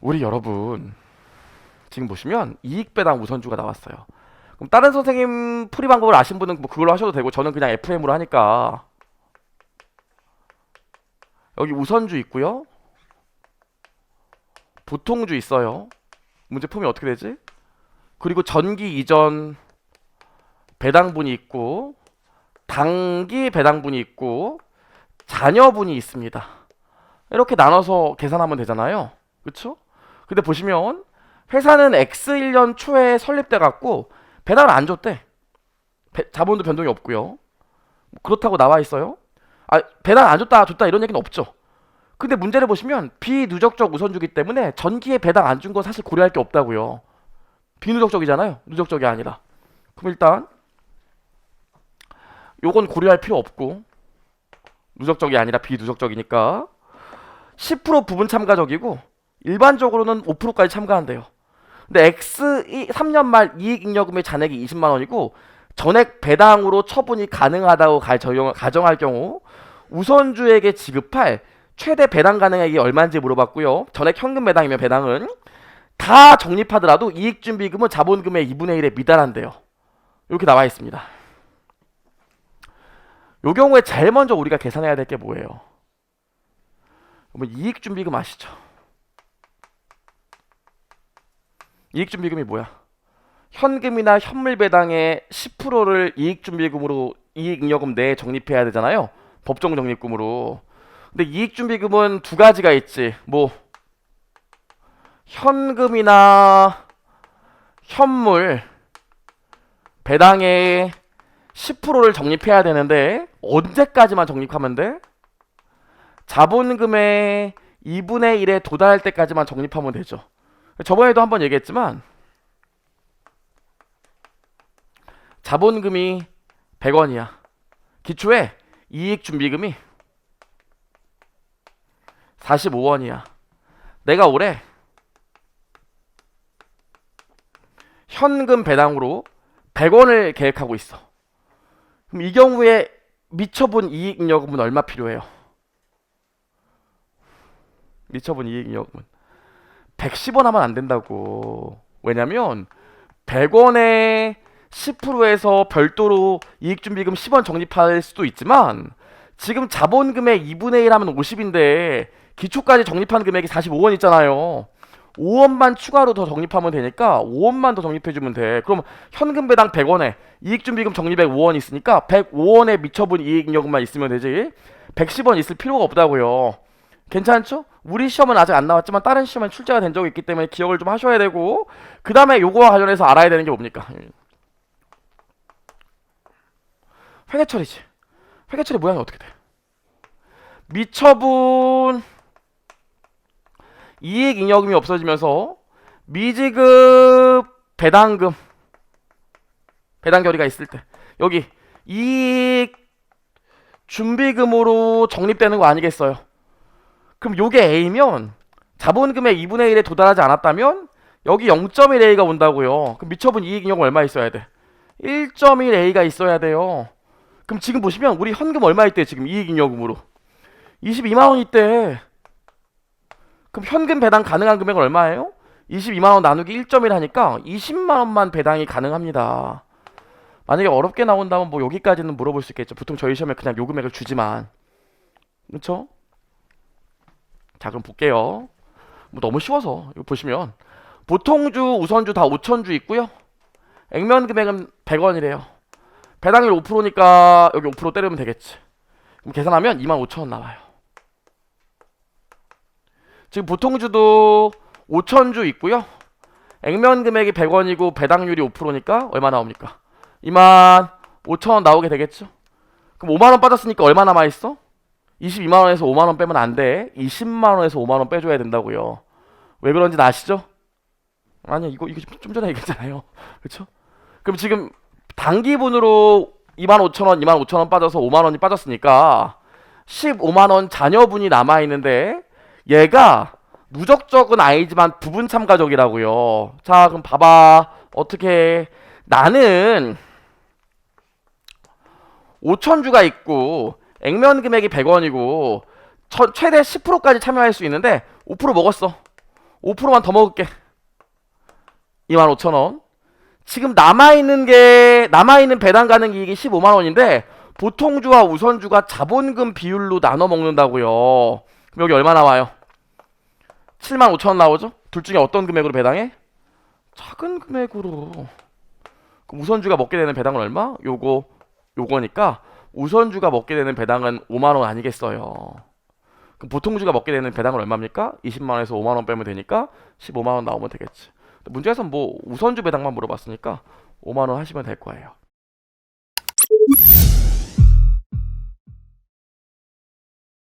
우리 여러분 지금 보시면 이익 배당 우선주가 나왔어요. 그럼 다른 선생님 풀이 방법을 아신 분은 뭐 그걸로 하셔도 되고 저는 그냥 FM으로 하니까 여기 우선주 있고요. 보통주 있어요. 문제 품이 어떻게 되지? 그리고 전기 이전 배당분이 있고 단기 배당분이 있고 자녀분이 있습니다. 이렇게 나눠서 계산하면 되잖아요. 그렇죠? 근데 보시면 회사는 X1년 초에 설립돼 갖고 배당을 안 줬대. 배- 자본도 변동이 없고요. 그렇다고 나와 있어요. 아, 배당 안 줬다, 줬다 이런 얘기는 없죠. 근데 문제를 보시면 비누적적 우선주기 때문에 전기에 배당 안 준 거 사실 고려할 게 없다고요. 비누적적이잖아요. 누적적이 아니라. 그럼 일단 요건 고려할 필요 없고 누적적이 아니라 비누적적이니까 10% 부분 참가적이고 일반적으로는 5%까지 참가한대요. 근데 X 3년 말 이익 잉여금의 잔액이 20만 원이고 전액 배당으로 처분이 가능하다고 가정할 경우 우선주에게 지급할 최대 배당 가능액이 얼마인지 물어봤고요. 전액 현금 배당이면 배당은 다 적립하더라도 이익 준비금은 자본금의 2분의 1에 미달한대요. 이렇게 나와 있습니다. 요 경우에 제일 먼저 우리가 계산해야 될 게 뭐예요? 뭐 이익 준비금 아시죠? 이익 준비금이 뭐야? 현금이나 현물 배당의 10%를 이익 준비금으로 이익 잉여금 내에 적립해야 되잖아요. 법정 적립금으로. 근데 이익 준비금은 두 가지가 있지. 뭐 현금이나 현물 배당의 10%를 적립해야 되는데 언제까지만 적립하면 돼? 자본금의 2분의 1에 도달할 때까지만 적립하면 되죠. 저번에도 한번 얘기했지만 자본금이 100원이야. 기초에 이익 준비금이 45원이야. 내가 올해 현금 배당으로 100원을 계획하고 있어. 그럼 이 경우에 미처분 이익 잉여금은 얼마 필요해요? 미처분 이익 잉여금은 110원 하면 안 된다고. 왜냐면 100원에 10%에서 별도로 이익준비금 10원 적립할 수도 있지만 지금 자본금의 2분의 1 하면 50인데 기초까지 적립한 금액이 45원 있잖아요. 5원만 추가로 더 적립하면 되니까 5원만 더 적립해주면 돼. 그럼 현금 배당 100원에 이익준비금 적립액 5원 있으니까 105원에 미처분 이익잉여금만 있으면 되지. 110원 있을 필요가 없다고요. 괜찮죠? 우리 시험은 아직 안 나왔지만 다른 시험에 출제가 된 적이 있기 때문에 기억을 좀 하셔야 되고 그 다음에 요거와 관련해서 알아야 되는 게 뭡니까? 회계 처리지. 회계 처리 모양이 어떻게 돼? 미처분 이익 잉여금이 없어지면서 미지급 배당금 배당 결의가 있을 때 여기 이익 준비금으로 적립되는 거 아니겠어요? 그럼 요게 A면 자본금의 2분의 1에 도달하지 않았다면 여기 0.1A가 온다고요. 그럼 미처분 이익잉여금 얼마 있어야 돼? 1.1A가 있어야 돼요. 그럼 지금 보시면 우리 현금 얼마 있대 지금 이익잉여금으로 22만 원 있대. 그럼 현금 배당 가능한 금액은 얼마예요? 22만 원 나누기 1.1 하니까 20만 원만 배당이 가능합니다. 만약에 어렵게 나온다면 뭐 여기까지는 물어볼 수 있겠죠. 보통 저희 시험에 그냥 요 금액을 주지만. 그렇죠? 자, 그럼 볼게요. 뭐 너무 쉬워서 이거 보시면 보통주, 우선주 다 5천주 있고요. 액면 금액은 100원이래요. 배당률 5%니까 여기 5% 때리면 되겠지. 그럼 계산하면 25,000원 나와요. 지금 보통주도 5천주 있고요. 액면 금액이 100원이고 배당률이 5%니까 얼마 나옵니까? 2만 5천원 나오게 되겠죠? 그럼 5만원 빠졌으니까 얼마 남아있어? 22만 원에서 5만 원 빼면 안 돼. 20만 원에서 5만 원 빼줘야 된다고요. 왜 그런지 아시죠? 아니야, 이거, 이거 좀 전에 얘기했잖아요. 그쵸? 그럼 지금 단기분으로 2만 5천 원, 2만 5천 원 빠져서 5만 원이 빠졌으니까 15만 원 자녀분이 남아 있는데 얘가 누적적은 아니지만 부분 참가적이라고요. 자, 그럼 봐봐. 어떻게 나는 5천 주가 있고 액면 금액이 100원이고 최대 10%까지 참여할 수 있는데 5% 먹었어. 5%만 더 먹을게. 25,000원. 지금 남아있는 게, 남아있는 배당 가능 이익이 15만원인데, 보통주와 우선주가 자본금 비율로 나눠 먹는다고요. 그럼 여기 얼마 나와요? 7만 5천 원 나오죠? 둘 중에 어떤 금액으로 배당해? 작은 금액으로. 그럼 우선주가 먹게 되는 배당은 얼마? 요거, 요거니까 우선주가 먹게 되는 배당은 5만 원 아니겠어요. 보통주가 먹게 되는 배당은 얼마입니까? 20만 원에서 5만 원 빼면 되니까 15만 원 나오면 되겠지. 문제에서는 뭐 우선주 배당만 물어봤으니까 5만 원 하시면 될 거예요.